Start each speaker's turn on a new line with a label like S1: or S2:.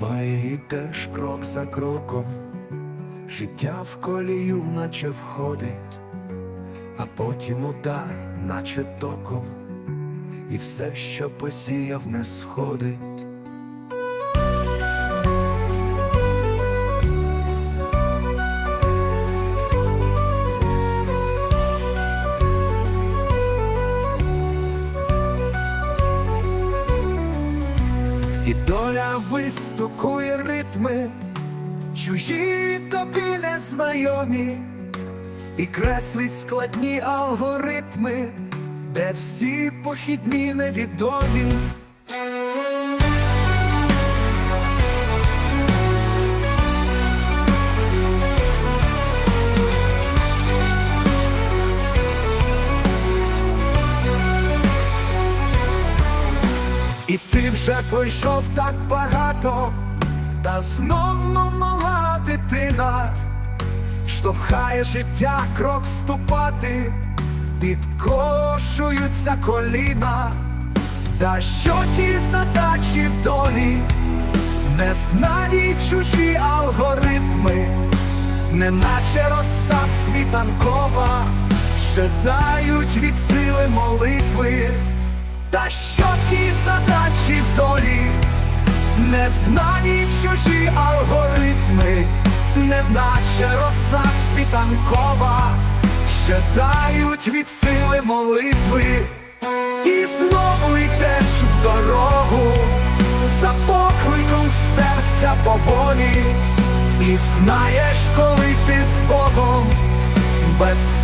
S1: Буває, йдеш крок за кроком, життя в колію, наче входить, а потім удар, наче током, і все, що посіяв, не сходить. І доля вистукує ритми, чужі тобі незнайомі, і креслить складні алгоритми, де всі похідні невідомі. Пройшов так багато, та знов мала дитина, штовхає життя крок ступати, підкошуються коліна, та що ті задачі долі, незнані чужі алгоритми, неначе роса світанкова, щезають від сили молитви. Незнані чужі алгоритми, неначе роса світанкова, щезають від сили молитви, і знову йдеш в дорогу, за покликом серця поволі, і знаєш, коли ти з Богом, долі.